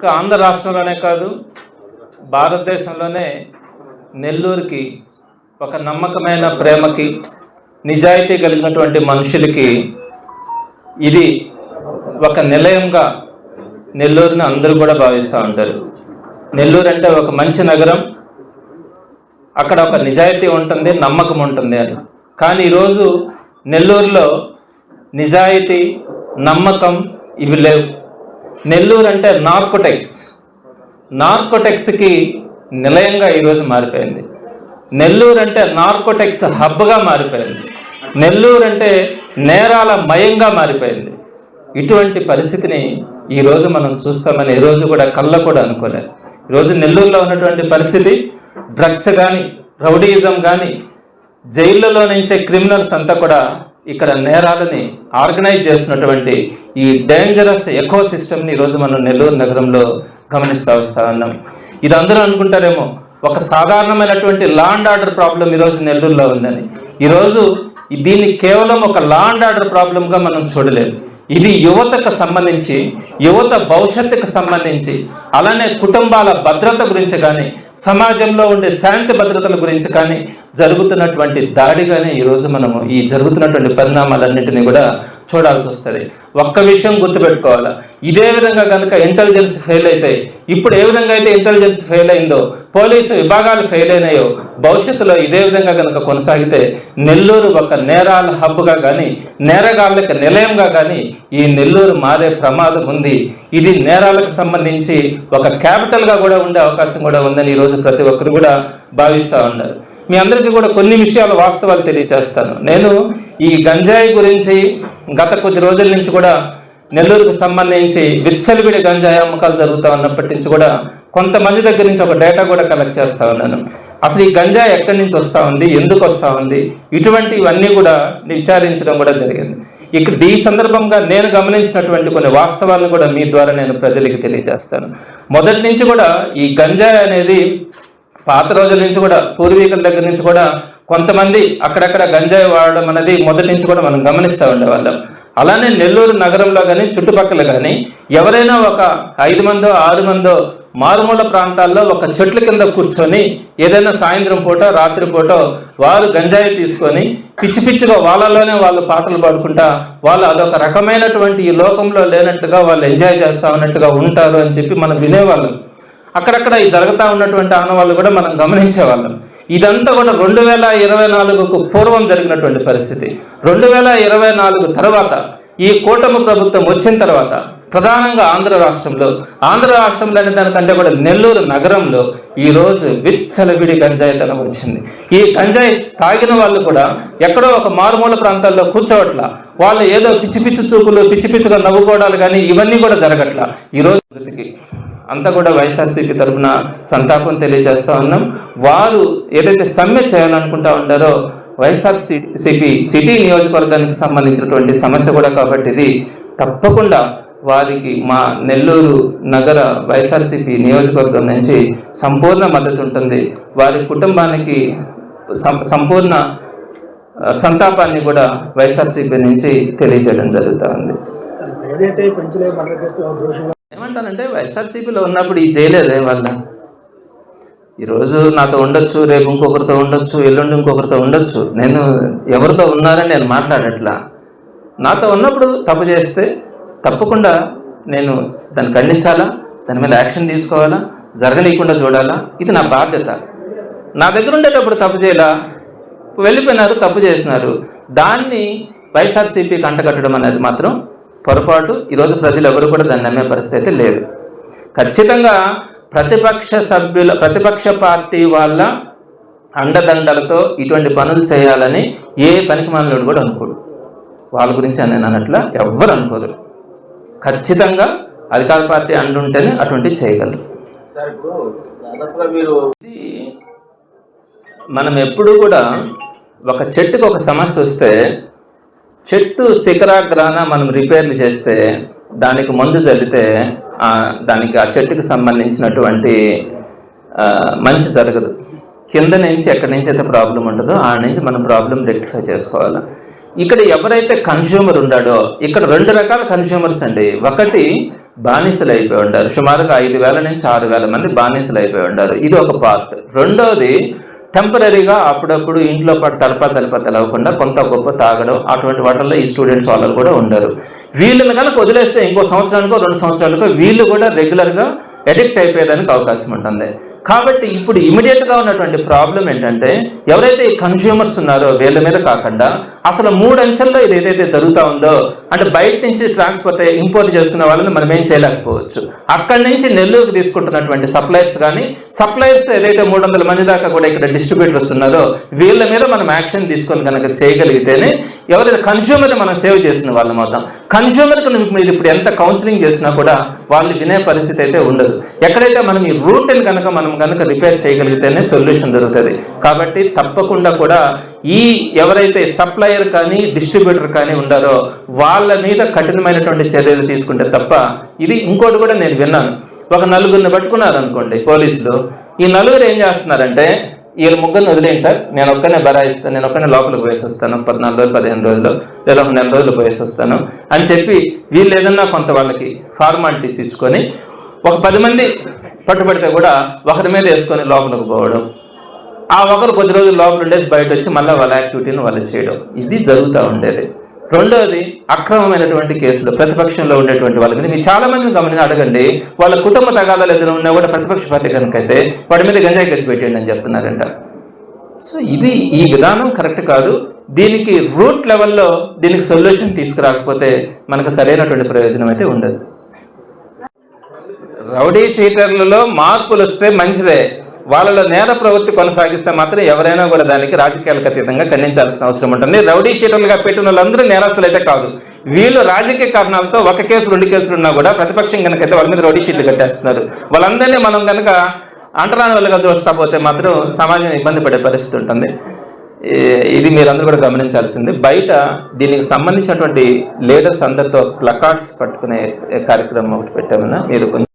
ఒక్క ఆంధ్ర రాష్ట్రంలోనే కాదు భారతదేశంలోనే నెల్లూరుకి ఒక నమ్మకమైన ప్రేమకి నిజాయితీ కలిగినటువంటి మనుషులకి ఇది ఒక నిలయంగా నెల్లూరుని అందరూ కూడా భావిస్తూ ఉంటారు. నెల్లూరు అంటే ఒక మంచి నగరం అక్కడ ఒక నిజాయితీ ఉంటుంది నమ్మకం ఉంటుంది అని. కానీ ఈరోజు నెల్లూరులో నిజాయితీ నమ్మకం ఇవి లేవు. నెల్లూరు అంటే నార్కోటెక్స్. నార్కోటెక్స్కి నిలయంగా ఈరోజు మారిపోయింది. నెల్లూరు అంటే నార్కోటెక్స్ హబ్గా మారిపోయింది. నెల్లూరు అంటే నేరాల మయంగా మారిపోయింది. ఇటువంటి పరిస్థితిని ఈరోజు మనం చూస్తామని ఈరోజు కూడా కళ్ళ కూడా అనుకోలేదు. ఈరోజు నెల్లూరులో ఉన్నటువంటి పరిస్థితి డ్రగ్స్ కానీ రౌడీయిజం కానీ జైళ్ళలో నుంచే క్రిమినల్స్ అంతా కూడా ఇక్కడ నేరాలని ఆర్గనైజ్ చేస్తున్నటువంటి ఈ డేంజరస్ ఎకో సిస్టమ్ని ఈరోజు మనం నెల్లూరు నగరంలో గమనిస్తూ వస్తా ఉన్నాం. ఇది అందరూ అనుకుంటారేమో ఒక సాధారణమైనటువంటి లా అండ్ ఆర్డర్ ప్రాబ్లం ఈరోజు నెల్లూరులో ఉందని ఈరోజు దీన్ని కేవలం ఒక లా అండ్ ఆర్డర్ ప్రాబ్లంగా మనం చూడలేము. ఇది యువతకు సంబంధించి యువత భవిష్యత్తుకు సంబంధించి అలానే కుటుంబాల భద్రత గురించి కానీ సమాజంలో ఉండే శాంతి భద్రతల గురించి కానీ జరుగుతున్నటువంటి దాడిగానే ఈరోజు మనము ఈ జరుగుతున్నటువంటి పరిణామాలన్నింటినీ కూడా చూడాల్సి వస్తుంది. ఒక్క విషయం గుర్తుపెట్టుకోవాలా. ఇదే విధంగా కనుక ఇంటెలిజెన్స్ ఫెయిల్ అయితే ఇప్పుడు ఏ విధంగా అయితే ఇంటెలిజెన్స్ ఫెయిల్ అయిందో పోలీసు విభాగాలు ఫెయిల్ అయినాయో భవిష్యత్తులో ఇదే విధంగా కనుక కొనసాగితే నెల్లూరు ఒక నేరాల హబ్గా కానీ నేరగాళ్ళకి నిలయంగా కానీ ఈ నెల్లూరు మారే ప్రమాదం ఉంది. ఇది నేరాలకు సంబంధించి ఒక క్యాపిటల్గా కూడా ఉండే అవకాశం కూడా ఉందని ఈరోజు ప్రతి ఒక్కరు కూడా భావిస్తూ ఉన్నారు. మీ అందరికీ కూడా కొన్ని విషయాలు వాస్తవాలు తెలియచేస్తాను. నేను ఈ గంజాయి గురించి గత కొద్ది రోజుల నుంచి కూడా నెల్లూరుకు సంబంధించి విచ్చలవిడి గంజాయి అమ్మకాలు జరుగుతూ ఉన్నప్పటి నుంచి కూడా కొంతమంది దగ్గర నుంచి ఒక డేటా కూడా కలెక్ట్ చేస్తా ఉన్నాను. అసలు ఈ గంజాయి ఎక్కడి నుంచి వస్తూ ఉంది? ఎందుకు వస్తూ ఉంది? ఇటువంటివన్నీ కూడా విచారించడం కూడా జరిగింది. ఇక్కడ ఈ సందర్భంగా నేను గమనించినటువంటి కొన్ని వాస్తవాలను కూడా మీ ద్వారా నేను ప్రజలకి తెలియజేస్తాను. మొదటి నుంచి కూడా ఈ గంజాయి అనేది పాత రోజుల నుంచి కూడా పూర్వీకుల దగ్గర నుంచి కూడా కొంతమంది అక్కడక్కడ గంజాయి వాడడం అనేది మొదటి నుంచి కూడా మనం గమనిస్తూ ఉండేవాళ్ళం. అలానే నెల్లూరు నగరంలో కానీ చుట్టుపక్కల కానీ ఎవరైనా ఒక ఐదు మందో ఆరు మందో మారుమూల ప్రాంతాల్లో ఒక చెట్ల కింద కూర్చొని ఏదైనా సాయంత్రం పూట రాత్రి పూట వారు గంజాయి తీసుకొని పిచ్చి పిచ్చిగా వాళ్ళలోనే వాళ్ళు పాటలు పాడుకుంటా వాళ్ళు అదొక రకమైనటువంటి ఈ లోకంలో లేనట్టుగా వాళ్ళు ఎంజాయ్ చేస్తా ఉన్నట్టుగా ఉంటారు అని చెప్పి మనం వినేవాళ్ళం. అక్కడక్కడ ఈ జరుగుతూ ఉన్నటువంటి ఆనవాళ్ళు కూడా మనం గమనించేవాళ్ళం. ఇదంతా కూడా రెండు వేల ఇరవై నాలుగుకు పూర్వం జరిగినటువంటి పరిస్థితి. రెండు వేల ఇరవై నాలుగు తర్వాత ఈ కూటమి ప్రభుత్వం వచ్చిన తర్వాత ప్రధానంగా ఆంధ్ర రాష్ట్రంలో. ఆంధ్ర రాష్ట్రంలో అనే దానికంటే కూడా నెల్లూరు నగరంలో ఈరోజు విచ్చలవిడి గంజాయితనం వచ్చింది ఈ గంజాయి తాగిన వాళ్ళు కూడా ఎక్కడో ఒక మారుమూల ప్రాంతాల్లో కూర్చోవట్ల. వాళ్ళు ఏదో పిచ్చి పిచ్చి చూపులు పిచ్చి పిచ్చిగా నవ్వుకోవడాలు కానీ ఇవన్నీ కూడా జరగట్ల. ఈరోజు వృత్తికి అంతా కూడా వైఎస్ఆర్సీపీ తరఫున సంతాపం తెలియజేస్తూ ఉన్నాం. వారు ఏదైతే సమ్మె చేయాలనుకుంటా ఉంటారో వైఎస్ఆర్సీపీ సిటీ నియోజకవర్గానికి సంబంధించినటువంటి సమస్య కూడా కాబట్టి ఇది తప్పకుండా వారికి మా నెల్లూరు నగర వైఎస్ఆర్సీపీ నియోజకవర్గం నుంచి సంపూర్ణ మద్దతు ఉంటుంది. వారి కుటుంబానికి సంపూర్ణ సంతాపాన్ని కూడా వైఎస్ఆర్సీపీ నుంచి తెలియజేయడం జరుగుతూ ఉంది ఏదైతే పెంచలే మరణకేసు దోషంగా ఏమంటానంటే వైఎస్ఆర్సీపీలో ఉన్నప్పుడు ఈ చేయలేదే వాళ్ళ. ఈరోజు నాతో ఉండొచ్చు రేపు ఇంకొకరితో ఉండొచ్చు ఎల్లుండి ఇంకొకరితో ఉండొచ్చు. నేను ఎవరితో ఉన్నారని నేను మాట్లాడట్లా. నాతో ఉన్నప్పుడు తప్పు చేస్తే తప్పకుండా నేను దాన్ని ఖండించాలా? దాని మీద యాక్షన్ తీసుకోవాలా? జరగనీయకుండా చూడాలా? ఇది నా బాధ్యత. నా దగ్గర ఉండేటప్పుడు తప్పు చేయాలా? వెళ్ళిపోయినారు తప్పు చేసినారు. దాన్ని వైఎస్ఆర్సీపీ కంటకట్టడం అనేది మాత్రం పొరపాటు. ఈరోజు ప్రజలు ఎవరు కూడా దాన్ని నమ్మే పరిస్థితి లేదు. ఖచ్చితంగా ప్రతిపక్ష సభ్యుల ప్రతిపక్ష పార్టీ వాళ్ళ అండదండలతో ఇటువంటి పనులు చేయాలని ఏ పనికి మనలోడు కూడా అనుకోడు. వాళ్ళ గురించి నేను అన్నట్ల ఎవ్వరు అనుకోదు ఖచ్చితంగా అధికార పార్టీ అండుంటేనే అటువంటివి చేయగలరు. మీరు మనం ఎప్పుడు కూడా ఒక చెట్టుకు ఒక సమస్య వస్తే చెట్టు శిఖరాగ్రాన మనం రిపేర్లు చేస్తే దానికి మందు చల్లితే దానికి ఆ చెట్టుకు సంబంధించినటువంటి మంచి జరగదు. కింద నుంచి ఎక్కడి నుంచి అయితే ప్రాబ్లం ఉంటుందో ఆ నుంచి మనం ప్రాబ్లం రెక్టిఫై చేసుకోవాలి. ఇక్కడ ఎవరైతే కన్స్యూమర్ ఉన్నాడో ఇక్కడ రెండు రకాల కన్స్యూమర్స్ అండి. ఒకటి బానిసలు అయిపోయి ఉండారు సుమారుగా ఐదు వేల నుంచి ఆరు వేల మంది బానిసలు అయిపోయి ఉండారు ఇది ఒక పార్ట్ రెండోది టెంపరీగా అప్పుడప్పుడు ఇంట్లో పాటు తలప తలప తెలవకుండా కొంత గొప్ప తాగడం అటువంటి వాటిల్లో ఈ స్టూడెంట్స్ వాళ్ళు కూడా ఉండరు. వీళ్ళని కనుక వదిలేస్తే ఇంకో సంవత్సరానికో రెండు సంవత్సరాలకో వీళ్ళు కూడా రెగ్యులర్గా ఎడిక్ట్ అయిపోయేదానికి అవకాశం ఉంటుంది. కాబట్టి ఇప్పుడు ఇమీడియట్గా ఉన్నటువంటి ప్రాబ్లం ఏంటంటే ఎవరైతే ఈ కన్స్యూమర్స్ ఉన్నారో వీళ్ళ మీద కాకుండా అసలు మూడు అంచెల్లో ఇది ఏదైతే జరుగుతూ ఉందో అంటే బయట నుంచి ట్రాన్స్పోర్ట్ ఇంపోర్ట్ చేసుకున్న వాళ్ళని మనం ఏం చేయలేకపోవచ్చు. అక్కడి నుంచి నెల్లూరుకి తీసుకుంటున్నటువంటి సప్లయర్స్ కానీ సప్లయర్స్ ఏదైతే మూడు వందల మంది దాకా కూడా ఇక్కడ డిస్ట్రిబ్యూటర్స్ ఉన్నారో వీళ్ళ మీద మనం యాక్షన్ తీసుకొని కనుక చేయగలిగితేనే ఎవరైతే కన్స్యూమర్ని మనం సేవ్ చేసిన వాళ్ళం అవుతాం. కన్స్యూమర్కి మీరు ఇప్పుడు ఎంత కౌన్సిలింగ్ చేసినా కూడా వాళ్ళు వినే పరిస్థితి అయితే ఉండదు. ఎక్కడైతే మనం ఈ రూట్ని కనుక మనం కనుక రిపేర్ చేయగలిగితేనే సొల్యూషన్ దొరుకుతుంది. కాబట్టి తప్పకుండా కూడా ఈ ఎవరైతే సప్లయర్ కానీ డిస్ట్రిబ్యూటర్ కానీ ఉండారో వాళ్ళ మీద కఠినమైనటువంటి చర్యలు తీసుకుంటే తప్ప ఇది ఇంకోటి కూడా నేను విన్నాను. ఒక నలుగురిని పట్టుకున్నారు అనుకోండి పోలీసులు. ఈ నలుగురు ఏం చేస్తున్నారంటే వీళ్ళ ముగ్గురిని వదిలేయండి సార్. నేను ఒక్కనే బరాయిస్తాను. నేను ఒక్కనే లోపలికి పోయేసి వస్తాను. పద్నాలుగు రోజులు పదిహేను రోజులు లేదా ఒక నెల రోజులు పోయేసి వస్తాను అని చెప్పి వీళ్ళు ఏదన్నా కొంత వాళ్ళకి ఫార్మాలిటీస్ ఇచ్చుకొని ఒక పది మంది పట్టుబడితే కూడా ఒకరి మీద వేసుకొని లోపలికి పోవడం. ఆ ఒకరు కొద్ది రోజులు లోపల ఉండేసి బయట వచ్చి మళ్ళీ వాళ్ళ యాక్టివిటీని వాళ్ళు చేయడం. ఇది జరుగుతూ ఉండేది. రెండోది అక్రమమైనటువంటి కేసులు ప్రతిపక్షంలో ఉండేటువంటి వాళ్ళకి మీరు చాలా మందిని గమనించి అడగండి. వాళ్ళ కుటుంబ తగాదాలు ఎదురు ఉన్నా కూడా ప్రతిపక్ష పార్టీ కనుకైతే వాటి వాడి మీద గంజాయి కేసు పెట్టండి అని చెప్తున్నారంట. సో ఇది ఈ విధానం కరెక్ట్ కాదు. దీనికి రూట్ లెవెల్లో దీనికి సొల్యూషన్ తీసుకురాకపోతే మనకు సరైనటువంటి ప్రయోజనం అయితే ఉండదు. రౌడీ షీటర్లలో మార్పులు వస్తే మంచిదే. వాళ్ళలో నేర ప్రవృత్తి కొనసాగిస్తే మాత్రం ఎవరైనా కూడా దానికి రాజకీయాలకు అతీతంగా ఖండించాల్సిన అవసరం ఉంటుంది. రౌడీ షీటర్లుగా పెట్టిన వాళ్ళందరూ నేరస్తులు అయితే కాదు. వీళ్ళు రాజకీయ కారణాలతో ఒక కేసు రెండు కేసులు ఉన్నా కూడా ప్రతిపక్షం కనుక అయితే వాళ్ళ మీద రౌడీ షీట్లు కట్టేస్తున్నారు. వాళ్ళందరినీ మనం కనుక అంటరాని వాళ్ళుగా చూస్తా పోతే మాత్రం సమాజం ఇబ్బంది పడే పరిస్థితి ఉంటుంది. ఇది మీరందరూ కూడా గమనించాల్సింది. బయట దీనికి సంబంధించినటువంటి లీడర్స్ అందరితో ప్లకార్డ్స్ పట్టుకునే కార్యక్రమం ఒకటి పెట్టామన్నా మీరు కొంచెం